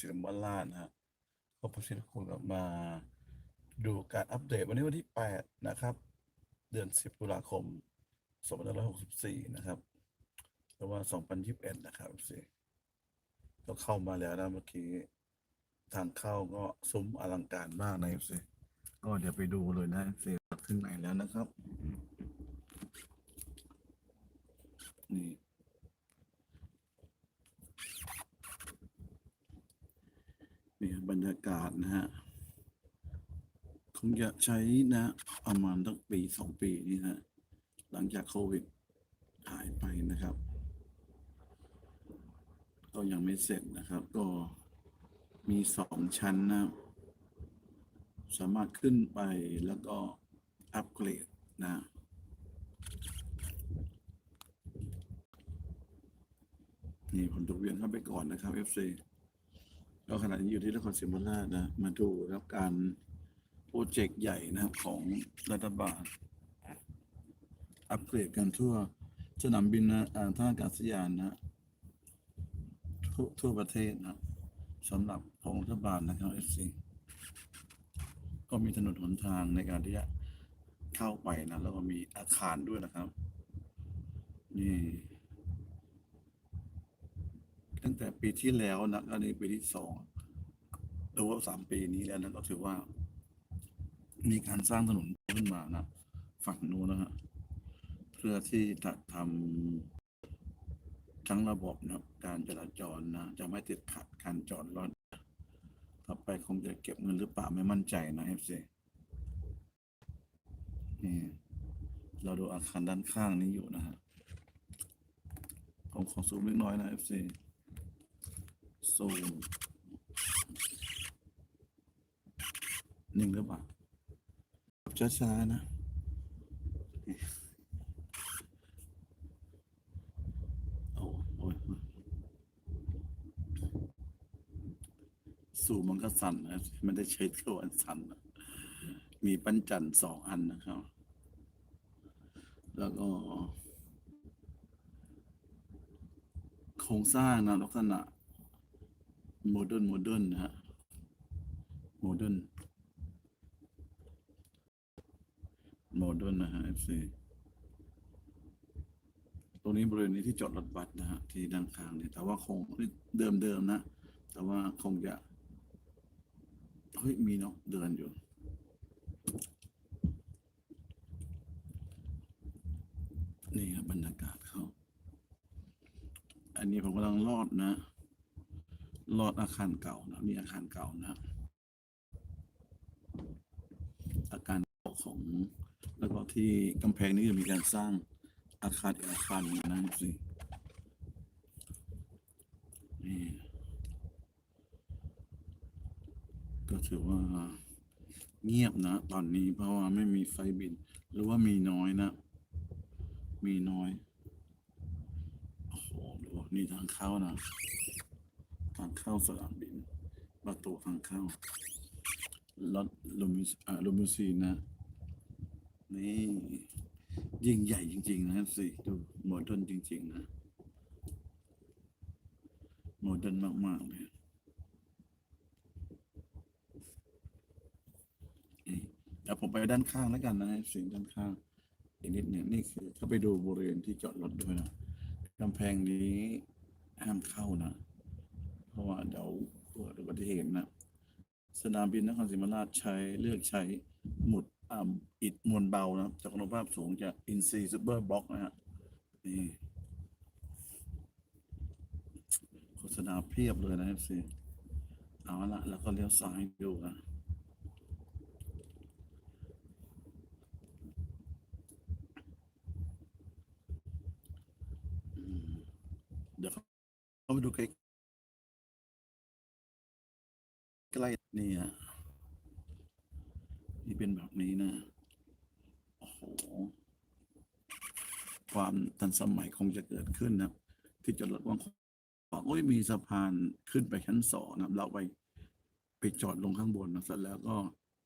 ศิลปราชนะฮะก็ประสิทธิ์คุณก็มา ดูการอัปเดตวันนี้วันที่ 8 นะครับ เดือน 10 ตุลาคม 2564 นะครับหรือว่า 2021 นะครับสิก็เข้ามาแล้วนะเมื่อกี้ ทางเข้าก็ซุ้มอลังการมากนะสิก็เดี๋ยวไปดูเลยนะสิข้างในแล้วนะครับ นี่ นี่บรรยากาศนะฮะคงจะใช้นะ ประมาณตั้งปีสองปีนี่ฮะหลังจากโควิดหายไปนะครับ ก็ยังไม่เสร็จนะครับ ก็มีสองชั้นนะสามารถขึ้นไปแล้วก็อัปเกรดนะ นี่ผมถูกเวียนเข้าไปก่อนนะครับ FC ก็ขณะนี้อยู่ที่นครศรีธรรมราชนะมาดูรับการโปรเจกต์ใหญ่นะครับของรัฐบาลอัปเกรดกันทั่วสนามบินนะท่าอากาศยานนะทั่วทั่วประเทศนะสำหรับของรัฐบาลนะครับ FC ก็มีถนนหนทางในการที่จะเข้าไปนะแล้วก็มีอาคารด้วยนะครับนี่ งแต่ปีที่แล้วนะอันนี้ปีที่สองหรือว่าสามปีนี้แล้วนะก็ถือว่า มีการสร้างถนนขึ้นมานะฝั่งนู้นนะฮะเพื่อที่จะทำทั้งระบบนะการจราจรนะจะไม่ติดขัดการจอดรถต่อไปคงจะเก็บเงินหรือเปล่าไม่มั่นใจนะเอฟซีนี่เราดูอาคารด้านข้างนี้อยู่นะฮะผมขอซูมเล็กน้อยนะเอฟซี ซูมหนึ่งหรือเปล่าช้าๆนะโอ้โอ้ยสูมันก็สั่นนะไม่ได้ใช้เครื่องวัดสั่นนะมีปั้นจันสองอันนะครับ แล้วก็ โครงสร้างนะลักษณะ โมเดิร์นโมเดิร์นนะฮะโมเดิร์นโมเดิร์นนะฮะ FC ตรงนี้บริเวณนี้ที่จอดรถบัสนะฮะที่ด้านข้างเนี่ยแต่ว่าคงเดิมเดิมนะ แต่ว่าคงจะเฮ้ยมีเนาะเดินอยู่นี่ครับบรรยากาศเขา อันนี้ผมกำลังลอดนะ ลอดอาคารเก่านะนี่อาคารเก่านะอาคารเก่าของแล้วก็ที่กำแพงนี้จะมีการสร้างอาคารอีกอาคารนึ่นะสินี่ก็ถือว่าเงียบนะ ตอนนี้เพราะว่าไม่มีไฟบิน หรือว่ามีน้อยนะ มีน้อย โอ้โหดูนี่ทางเข้านะ เข้าสนามบิน ประตูทางเข้า รถลูมิสอ่าลูมิซีนะ นี่ยิ่งใหญ่จริง ๆ นะสิดูโมเดิร์นจริง ๆ นะ โมเดิร์นมาก ๆ เลยเดี๋ยวผมไปด้านข้างแล้วกันนะเสิ่งด้านข้างอีกนิดหนึ่งนี่คือเข้าไปดูบริเวณที่จอดรถด้วยนะกำแพงนี้ห้ามเข้านะ เพราะว่าเดี๋ยวเกิดอุบัติเหตุนะสนามบินนครศรีธรรมราชใช้เลือกใช้หมุดอ่าอิฐมวลเบานะจากคุณภาพสูงจากอินซีซูเปอร์บล็อกนะฮะนี่โฆษณาเพียบเลยนะครับสิเอาละแล้วก็เลี้ยวซ้ายดูนะเดี๋ยวเข้าไปดูใกล้ ใกล้เนี่ฮะนี่เป็นแบบนี้นะ โอ้โห ความทันสมัยคงจะเกิดขึ้นนะ ที่จอดรถว่างของโอ้ยมีสะพานขึ้นไปชั้นสองนะเราไปไปจอดลงข้างบนนะเสร็จแล้วก็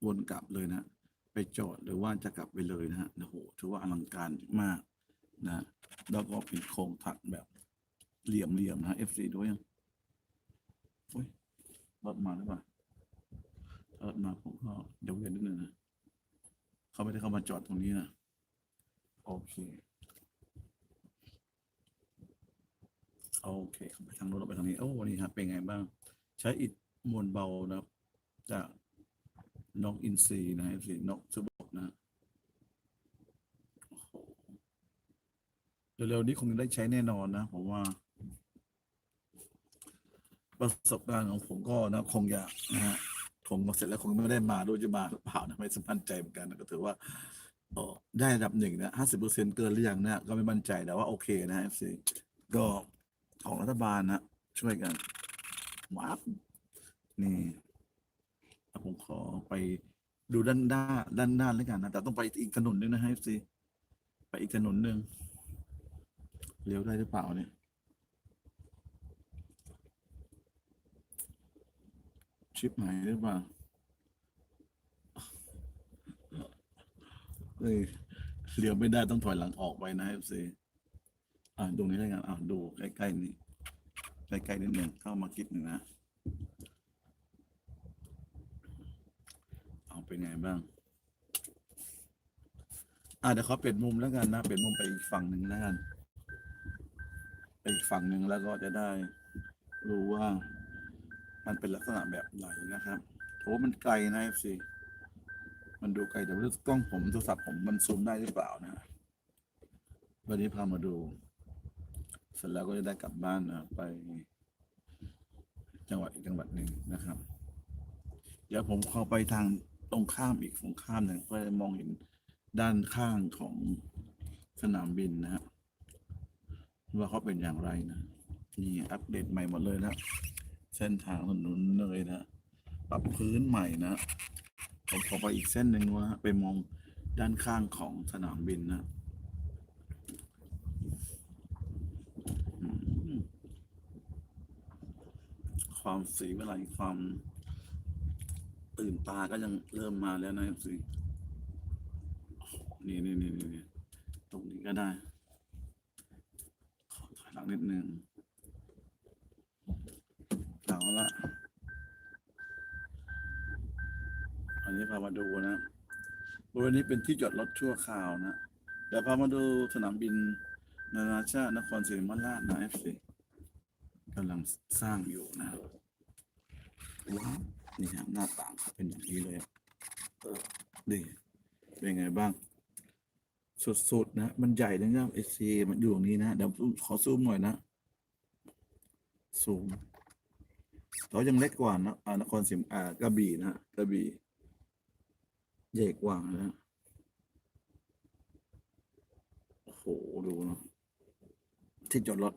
วนกลับเลยนะ ไปจอดหรือว่าจะกลับไปเลยนะฮะโอ้โหถือว่าอลังการมากนะ แล้วก็เป็นโครงถักแบบเหลี่ยมๆนะ FC ด้วยยังโอ้ยรถมาหรือเปล่า ถ้ารถมาผมก็เดี๋ยวเวียนนิดนึงนะเขาไม่ได้เข้ามาจอดตรงนี้นะโอเคโอเคเขาไปทางรถออกไปทางนี้โอ้นี่ครับเป็นไงบ้าง ใช้อิฐมวลเบานะครับ จากนกอินทรีนะฮะสินกสุบกนะโอ้โหเร็วๆนี้คงได้ใช้แน่นอนนะผมว่า ประสบการณ์ของผมก็นะคงอยากนะฮะ คงเสร็จแล้วคงไม่ได้มาด้วยจะมาหรือเปล่านะไม่สมั่นใจเหมือนกันนะก็ถือว่าออได้ระดับหนึ่งนะห้าสิบเปอร์เซ็นเกินหรือยังเนี่ยก็ไม่มั่นใจแต่ว่าโอเคนะเอฟซีก็ของรัฐบาลนะช่วยกันว้าวนี่ผมขอไปดูด้านด้าด้านด้าแล้วกันนะแต่ต้องไปอีกถนนหนึงนะฮะเอฟซีไปอีกถนนหนึ่งเลี้ยวได้หรือเปล่าเนี่ย ชิปหายหรือเปล่าเฮ้ยเลี้ยวไม่ได้ต้องถอยหลังออกไปนะเอฟซีอ่าตรงนี้แล้กันอ่าดูใกล้ๆนี่ใกล้ๆนิดหนึ่งเข้ามาคิดหนึ่งนะเอาเป็นไงบ้าง อ่าเดี๋ยวขอเปลี่ยนมุมแล้วกันนะ เปลี่ยนมุมไปอีกฝั่งหนึ่งแล้วกัน ไปอีกฝั่งหนึ่งแล้วก็จะได้รู้ว่า มันเป็นลักษณะแบบไหนนะครับโอ้มันไกลนะ FC มันดูไกลแต่ว่ากล้องผมโทรศัพท์ผมมันซูมได้หรือเปล่านะ วันนี้พามาดู เสร็จแล้วก็จะได้กลับบ้านนะไป จังหวัดอีกจังหวัดหนึ่งนะครับ เดี๋ยวผมข้าไปทางตรงข้ามอีกฝั่งข้ามหนึ่งเพื่อมองเห็นด้านข้างของสนามบินนะฮะว่าเขาเป็นอย่างไรนะนี่อัปเดตใหม่หมดเลยนะ เส้นทางถนนเลยนะ ปรับพื้นใหม่นะผมขอไปอีกเส้นหนึ่งนะไปมองด้านข้างของสนามบินนะความสีวิไลความตื่นตาก็ยังเริ่มมาแล้วนะสินี่นี่นี่นี่ตรงนี้ก็ได้ ขอถอยหลังนิดนึง เอาละอันนี้พามาดูนะบริเวณนี้เป็นที่จอดรถชั่วคราวนะ เดี๋ยวพามาดูสนามบินนานาชาตินครศรีธรรมราชนะเอฟซีกำลังสร้างอยู่นะว้าวนี่ฮะหน้าต่างเขาเป็นอย่างนี้เลยดีเป็นไงบ้าง สุดๆนะ มันใหญ่นะครับเอซีมันอยู่ตรงนี้นะ เดี๋ยวขอซูมหน่อยนะ ซูม เรายังเล็กกว่านะนครศรีอ่ากระบี่นะฮะกระบี่ใหญ่กว่านะโอ้โหดูนะที่จอดรถ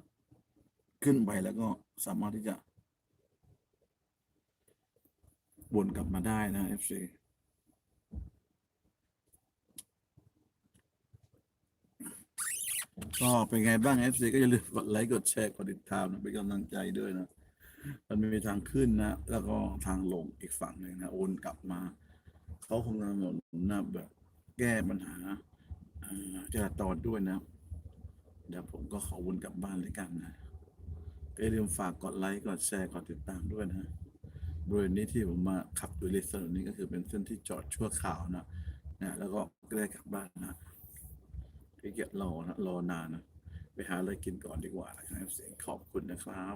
ขึ้นไปแล้วก็สามารถที่จะวนกลับมาได้นะ FC ก็เป็นไงบ้าง FC ก็อย่าลืมกดไลค์กดแชร์กดติดตามนะเป็นกำลังใจด้วยนะ มันมีทางขึ้นนะ แล้วก็ทางลงอีกฝั่งหนึ่งนะโอนกลับมา เขาคงกำหนดนะแบบแก้ปัญหาจราจรด้วยนะ เดี๋ยวผมก็ขอวนกลับบ้านเลยกันนะก็อย่าลืมฝากกดไลค์ กดแชร์ กดติดตามด้วยนะบริเวณนี้ที่ผมมาขับดยเลเซอร์นี้ก็คือเป็นเส้นที่จอดชั่วคราวนะนะแล้วก็ใกล้กลับบ้านนะที่เกียจรอนะรอนานนะ ไปหาอะไรกินก่อนดีกว่านะครับเสียงขอบคุณนะครับ